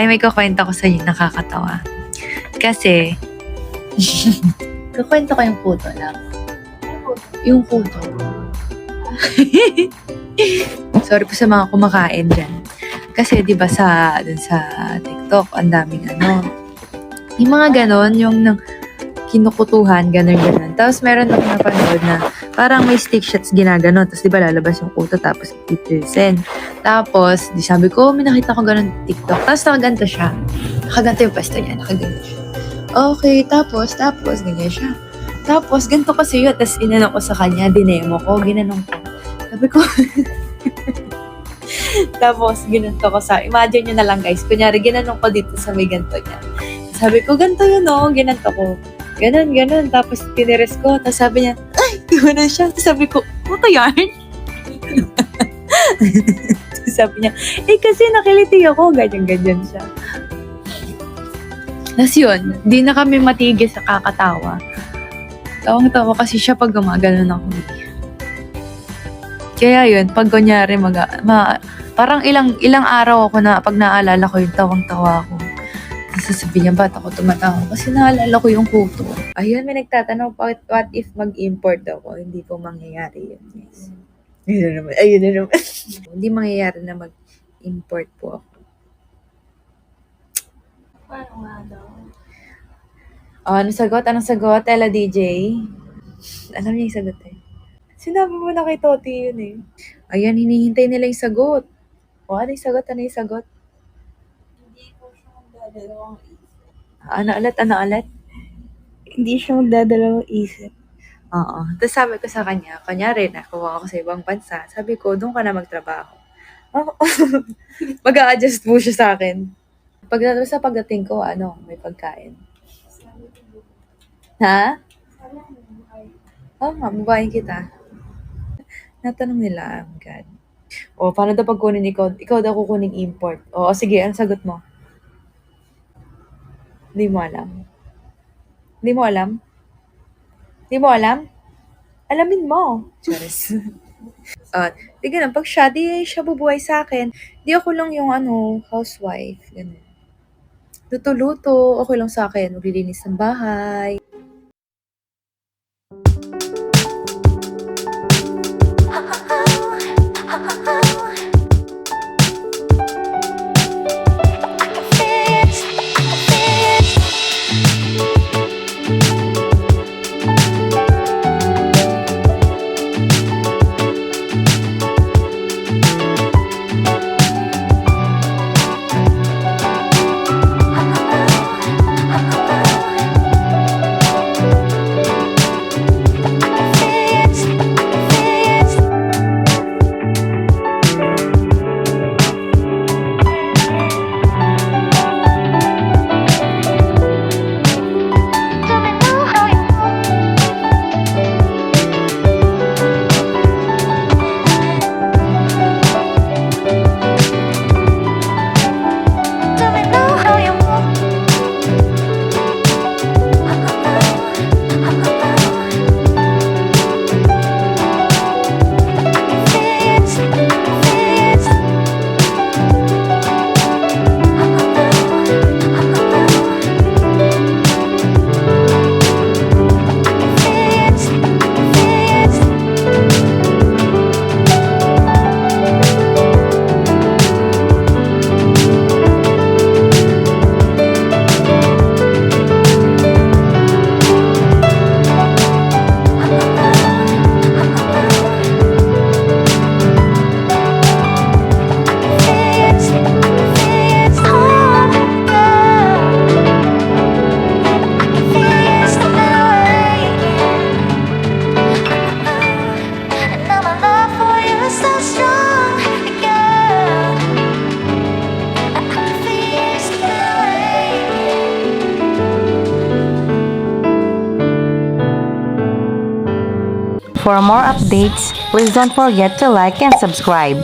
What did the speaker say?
Ay, may kukwento ko sa inyo nakakatawa. Kasi, kukwento ko yung puto lang. Yung puto. Sorry po sa mga kumakain dyan. Kasi, di ba sa, dun sa TikTok, ang daming ano. Yung mga ganon, yung nang kinukutuhan, ganon, ganon. Tapos, meron ako napanood na parang may stick shots ginaganon. Tapos, di ba, lalabas yung puto, tapos titilisin. Tapos, di sabi ko, may nakita ko ganun TikTok. Tapos, nakaganto siya. Nakaganto yung pwesto niya, nakaganto siya. Okay, tapos, tapos, ganyan siya. Tapos, ganito kasi yun. Tapos, inano ko sa kanya, dinemo ko, ginanong ko. Sabi ko, tapos, ginanto ko sa, imagine nyo na lang guys, kunyari, ginanong ko dito sa may ganto niya. Sabi ko, ganito yun o, ginanto ko. Ganon, ganon. Tapos, tiniris ko. Tapos, sabi niya, ay, gano'n siya. Tapos, sabi ko, puto yarn? Tapos, sabi niya, eh, kasi nakiliti ako. Ganyan-ganyan siya. Tapos yun, di na kami matigil sa kakatawa. Tawang-tawa kasi siya pag gumaganon ako. Kaya yun, pag kunyari, mag, ma, parang ilang ilang araw ako na pag naalala ko yung tawang-tawa ko. Sasabihin niya, ba't ako tumatawa? Kasi naalala ko yung kuto. Ayun, may nagtatanong, what, what if mag-import ako? Hindi po mangyayari yun, guys. Ayun na naman. Ayun na naman. Hindi mangyayari na mag-import po ako. Paano nga daw? Oh, anong sagot? Anong sagot? Ella DJ? Alam niya yung sagot eh. Sinabi mo na kay Toti yun eh. Ayan, hinihintay nila yung sagot. O, ano yung sagot? Ano yung sagot? Magdadalawang isip. Ano ulit? Ano ulit? Hindi siya magdadalawang isip. Oo. Tapos sabi ko sa kanya, kunyari, nakuha ako sa ibang bansa, sabi ko, doon ka na magtrabaho. Oh, mag adjust po siya sa akin. Pag sa pagdating ko, ano, may pagkain. Ha? Oo nga, babayin kita. Natanong nila, oh God. O, paano daw pag kunin ikaw? Ikaw daw kukuning import. O, sige, ang sagot mo? Hindi mo alam. Hindi mo alam? Hindi mo alam? Alamin mo. Charis. At, di ganun, pag siya, di siya bubuhay sa akin. Di ako lang yung ano, housewife. Ganun. Luto-luto, okay lang sa akin. Maglilinis ng bahay. For more updates, please don't forget to like and subscribe.